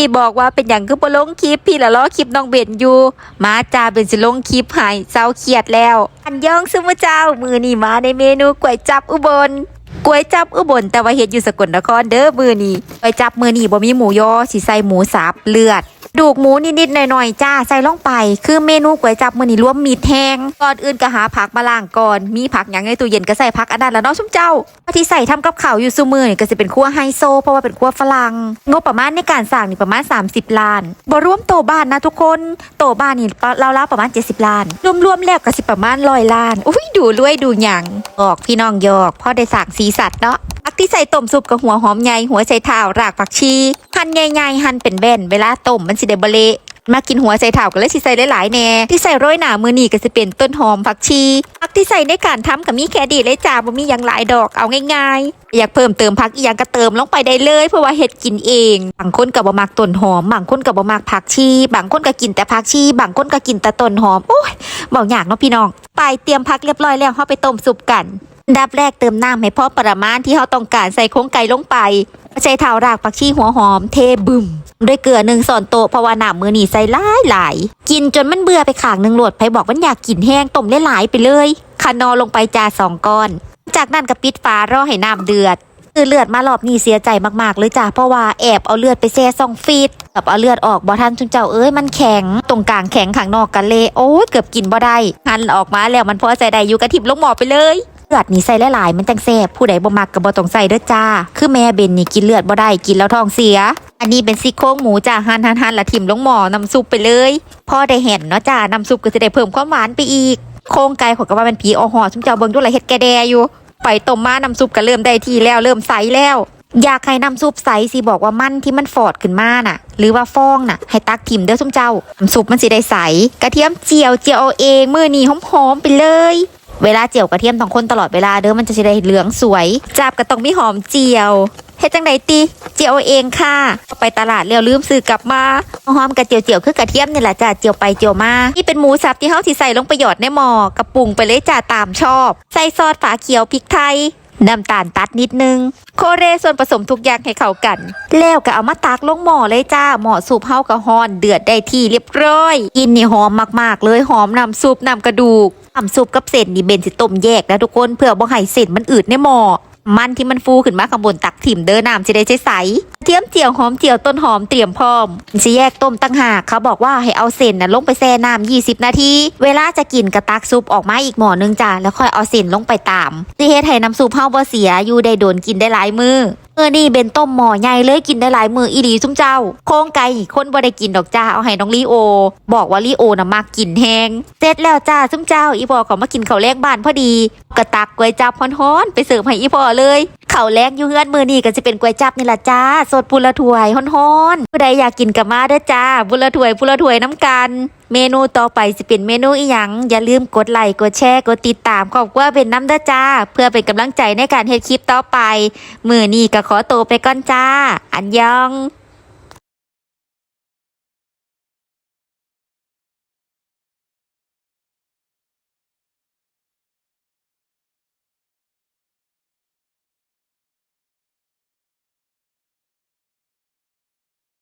กี้บอกว่าเป็นอย่างคือบ่ลงคลิปพี่ละล้อคลิปน้องเบนอยู่ มาจ้าเป็นสิลงคลิปให้เศร้าเครียดแล้ว อันยองซึมเจ้ามือนี่มาในเมนูก๋วยจับอุบลก๋วยจับอุบลแต่ว่าเฮ็ดอยู่สกลนครเด้อมือนี่ก๋วยจับมือนี่บ่มีหมูยอสิใส่หมูสับเลือด ดูกหมูนิดๆหน่อยๆจ้าใส่ลงไป คือเมนูก๋วยจับมือนี่รวมมีดแห้งก่อนอื่นก็หาผักมาล้างก่อน มีผักอย่างในตู้เย็นก็ใส่ผักอันนั้นแล้วเนาะชุ่มเจ้าที่ใส่ทำกับข้าวอยู่ซุมือนี่ก็จะเป็นครัวไฮโซ เพราะว่าเป็นครัวฝรั่งงบประมาณในการสร้างนี่ประมาณ 30 ล้านบ่รวมโตบ้านนะทุกคน โตบ้านนี่เราวๆประมาณ 70 ล้าน รวมๆแล้วก็สิประมาณร้อยล้านอุ้ยดูรวยดูหยังออกพี่น้องยอกพ่อได้สั่งสีสัตว์เนาะ ที่ใส่ต้มซุปกับหัวหอมใหญ่หัวไชเท้ารากผักชีหั่นใหญ่ๆหั่นเป็นแบนเวลาต้มมันสิได้บเละมากินหัวไชเท้าก็เลยสิใส่หลายๆแน่ที่ใส่โรยหนามือนี่ก็จะเป็นต้นหอมผักชีผักที่ใส่ในการทำกับมีแค่ดีเลยจ้าบ่มีหยังหลายดอกเอาง่ายๆ อยากเพิ่มเติมผักอีหยังก็เติมลงไปได้เลย เพราะว่าเฮ็ดกินเองบางคนก็บ่มักต้นหอมบางคนก็บ่มักผักชีบางคนก็กินแต่ผักชีบางคนก็กินแต่ต้นหอมโอ้ยบอกอยากเนาะพี่น้องไปเตรียมผักเรียบร้อยแล้วเฮาไปต้มซุปกัน ดับแรกเติมน้ำให้พอประมาณที่เราต้องการใส่โครงไก่ลงไปใช้เท้ารากผักชีหัวหอมเทบึมด้วยเกลือหนึ่งส่วนโต๊ะเพราะว่าน้ำมือหนีใส่หลายหลายกินจนมันเบื่อไปขางหนึ่งโหลดไปบอกว่าอยากกินแห้งต้มหลายๆไปเลยคานอลงไปจาสองก้อน จากนั้นก็ปิดฝารอให้น้ำเดือดคือเลือดมารอบนี้เสียใจมากๆเลยจ้ะเพราะว่าแอบเอาเลือดไปแช่ซองฟีดกับเอาเลือดออกบ่ทันจุนเจ้าเอ้ยมันแข็งตรงกลางแข็งข้างนอกกันเละโอ้ยเกือบกินบ่ได้หันออกมาแล้วมันพอใจได้อยู่กระทิบลงหมอไปเลย เลือดนี่ใส่หลายๆมันจังแซ่บผู้ใดบ่มักก็บ่ต้องใส่เด้อจ้า คือแม่เบนนี่กินเลือดบ่ได้กินแล้วท้องเสีย อันนี้เป็นซี่โครงหมูจ้าหั่นหั่นหั่นละทิ่มลงหม้อน้ำซุปไปเลยพอได้เห็นเนาะจ้าน้ำซุปก็จะได้เพิ่มความหวานไปอีก โครงไก่ขอยก็ว่ามันผีออหอชุมเจ้าเบิ่งดูแลเฮ็ดแกแดอยู่ไปต้มมาน้ำซุปก็เริ่มได้ที่แล้วเริ่มใสแล้วอยากให้น้ำซุปใสสิบอกว่ามันที่มันฟอดขึ้นมาน่ะ หรือว่าฟองน่ะ ให้ตักทิมเด้อซุมเจ้าน้ำซุปมันสิได้ใส กระเทียมเจียวเจียวเอาเองมือนีหอมๆไปเลย เวลาเจียวกระเทียมต้องคนตลอดเวลาเด้อมันจะสิได้เหลืองสวย จับก็ต้องมีหอมเจียวเฮ็ดจังไดติ เจียวเองค่ะ ไปตลาดแล้วลืมซื้อกลับมาหอมกับเจียวเจียวคือกระเทียมนี่แหละจ้ะเจียวไปเจียวมา นี่เป็นหมูสับที่เฮาสิใส่ลงไปหยอดในหม้อกระปุงไปเลยจ้ะตามชอบ ใส่ซอสฝาเขียวพริกไทยน้ำตาลตัดนิดนึง โคเรส่วนผสมทุกอย่างให้เข้ากัน แล้วก็เอามาตักลงหม้อเลยจ้า หม้อซุปเฮากะฮอน เดือดได้ที่เรียบร้อย กินนี่หอมมากๆ เลยหอมน้ำซุปน้ำกระดูก น้ำซุปกับเส้นนี่เบนสิต้มแยกนะทุกคนเพื่อบ่ให้เส้นมันอืดในหม้อมันที่มันฟูขึ้นมาข้างบนตักถิ่มเด้อน้ำสิได้ใช้ใสเทียมเจียวหอมเจียวต้นหอมเตรียมพร้อมสิแยกต้มตั้งหากเขาบอกว่าให้เอาเส้นน่ะลงไปแช่น้ำ20 นาที เวลาจะกินกระตักซุปออกมาอีกหม้อนึงจ้าแล้วค่อยเอาเส้นลงไปตามสิเฮ็ดให้น้ำซุปเฮาบ่เสียอยู่ได้โดนกินได้หลายมือ มื่อนี่เป็นต้มหม้อใหญ่เลยกินได้หลายมืออีหลีซุ้มเจ้า โค้งไก่คนบ่ได้กินดอกจ้าเอาให้น้องลีโอ บอกว่าลีโอน่ะมากกินแห้งเสร็จแล้วจ้าซุ้มเจ้าอีพอขอมากินข้าวแรกบ้านพอดีกระตักก๋วยจับฮ้อนๆไปเสิร์ฟให้อีพอเลย ข้าวแลกอยู่เฮือนมือนี่ก็จะเป็นก๋วยจับนี่ละจ้า สดพูละถวยฮ้อนๆผู้ใดอยากกินก็มาเด้อจ้าพูละถวยพูละถวยน้ำกัน เมนูต่อไปจะเป็นเมนูอีหยังอย่าลืมกดไลค์กดแชร์กดติดตามขอบว่าเป็นน้ำเด้อจ้า เพื่อเป็นกำลังใจในการเฮ็ดคลิปต่อไป มือนี่ก็ขอตัวไปก่อนจ้า อันยอง